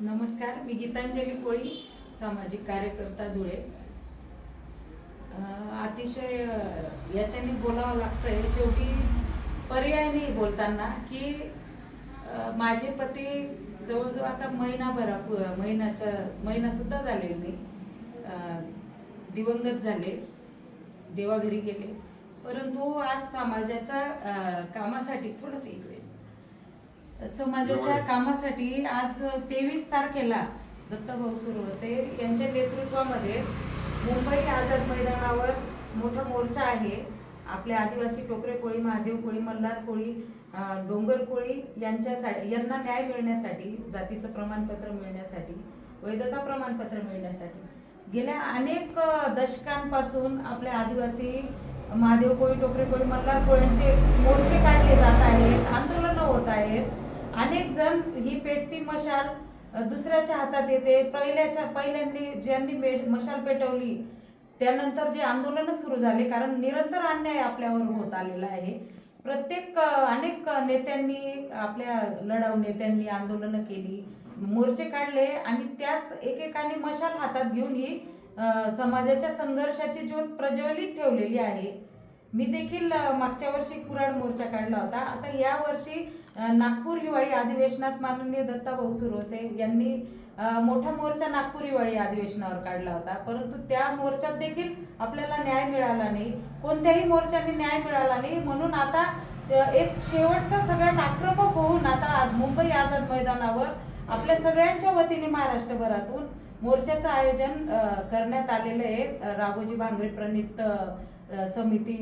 नमस्कार मी गीतांजली कोळी सामाजिक कार्यकर्ता धुळे. अतिशय याच्याने बोलावं लागतंय. शेवटी पर्याय नाही बोलताना की माझे पती जवळजवळ आता महिनाभरा पु- महिन्याचा महिनासुद्धा झालेला नाही दिवंगत झाले. देवाघरी गेले. परंतु आज समाजाच्या कामासाठी थोडंसं इकडे समाजाच्या कामासाठी आज तेवीस तारखेला दत्ताभाऊ सुरवसे यांच्या नेतृत्वामध्ये मुंबई आझाद मैदानावर मोठा मोर्चा आहे. आपल्या आदिवासी टोकरे कोळी महादेव कोळी मल्हार कोळी डोंगर कोळी यांच्यासाठी यांना न्याय मिळण्यासाठी जातीचं प्रमाणपत्र मिळण्यासाठी वैधता प्रमाणपत्र मिळण्यासाठी. गेल्या अनेक दशकांपासून आपल्या आदिवासी महादेव कोळी टोकरे कोळी मल्हार कोळ्यांचे मोर्चे काढले जात आहेत आंदोलनं होत आहेत अनेक जण ही पेटती मशाल दुसऱ्याच्या हातात येते. पहिल्याच्या पहिल्यांनी ज्यांनी पे मशाल पेटवली त्यानंतर जे आंदोलनं सुरू झाले कारण निरंतर अन्याय आपल्यावर होत आलेला आहे. प्रत्येक अनेक नेत्यांनी आपल्या लढाऊ नेत्यांनी आंदोलनं केली मोर्चे काढले आणि त्याच एकेकाने मशाल हातात घेऊन ही समाजाच्या संघर्षाची ज्योत प्रज्वलित ठेवलेली आहे. मी देखील मागच्या वर्षी कुराड मोर्चा काढला होता. आता या वर्षी नागपूर हिवाळी अधिवेशनात माननीय दत्ताभाऊ सुरोसे यांनी मोठा मोर्चा नागपूर हिवाळी अधिवेशनावर काढला होता. परंतु त्या मोर्चात देखील आपल्याला न्याय मिळाला नाही. कोणत्याही मोर्चाने न्याय मिळाला नाही. म्हणून आता एक शेवटचा सगळ्यात आक्रमक होऊन आता आज मुंबई आझाद मैदानावर आपल्या सगळ्यांच्या वतीने महाराष्ट्रभरातून मोर्चाचं आयोजन करण्यात आलेलं आहे. राघोजी भांगरे प्रणित समिती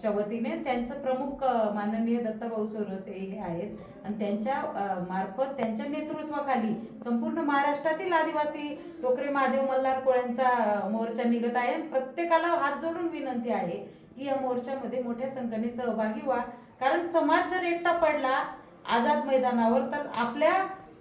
च्या वतीने त्यांचं प्रमुख माननीय दत्ताभाऊ सोरसे हे आहेत. आणि त्यांच्या मार्फत त्यांच्या नेतृत्वाखाली संपूर्ण महाराष्ट्रातील आदिवासी टोकरे महादेव मल्हार कोळ्यांचा मोर्चा निघत आहे. आणि प्रत्येकाला हात जोडून विनंती आहे की या मोर्चामध्ये मोठ्या संख्येने सहभागी व्हा. कारण समाज जर एकटा पडला आझाद मैदानावर तर आपल्या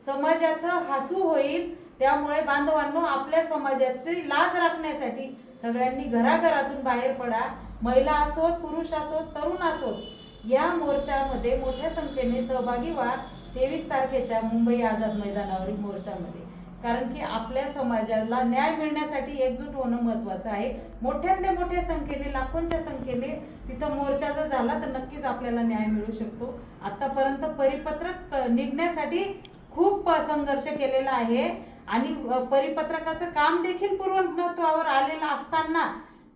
समाजाचं हसू होईल. त्यामुळे बांधवांनो आपल्या समाजाची लाज राखण्यासाठी सगळ्यांनी घराघरातून बाहेर पडा. महिला असोत पुरुष असोत तरुण असोत या मोर्चामध्ये मोठ्या संख्येने सहभागी व्हा. तेवीस तारखेच्या मुंबई आझाद मैदानावरील मोर्चामध्ये. कारण की आपल्या समाजाला न्याय मिळण्यासाठी एकजूट होणं महत्त्वाचं आहे. मोठ्यातल्या मोठ्या संख्येने लाखोंच्या संख्येने तिथं मोर्चा जर झाला तर नक्कीच आपल्याला न्याय मिळू शकतो. आतापर्यंत परिपत्रक निघण्यासाठी खूप संघर्ष केलेला आहे. आणि परिपत्रकाचं काम देखील पूर्वत्वावर आलेलं असताना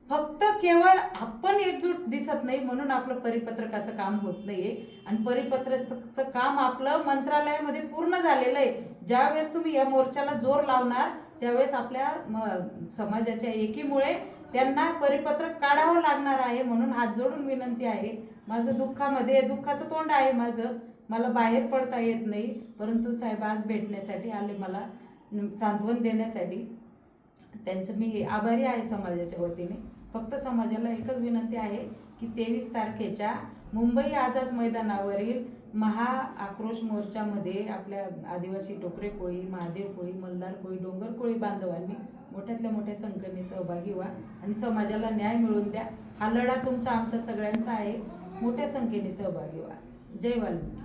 फक्त केवळ आपण एकजूट दिसत नाही म्हणून आपलं परिपत्रकाचं काम होत नाही आहे आणि परिपत्रकाचं काम आपलं मंत्रालयामध्ये पूर्ण झालेलं आहे. ज्यावेळेस तुम्ही या मोर्चाला जोर लावणार त्यावेळेस आपल्या म- समाजाच्या एकीमुळे त्यांना परिपत्रक काढावं लागणार आहे म्हणून हात जोडून विनंती आहे. माझं दुःखामध्ये दुःखाचं तोंड आहे माझं. मला बाहेर पडता येत नाही. परंतु साहेब आज भेटण्यासाठी आले मला. सांत्वन देण्यासाठी त्यांचं मी आभारी आहे समाजाच्या वतीने. फक्त समाजाला एकच विनंती आहे की तेवीस तारखेच्या मुंबई आझाद मैदानावरील महा आक्रोश मोर्चामध्ये आपल्या आदिवासी टोकरे कोळी महादेव कोळी मल्हार कोळी डोंगर कोळी बांधवांनी मोठ्यातल्या मोठ्या संख्येने सहभागी व्हा आणि समाजाला न्याय मिळवून द्या. हा लढा तुमचा आमच्या सगळ्यांचा आहे. मोठ्या संख्येने सहभागी व्हा. जय वाल्मिकी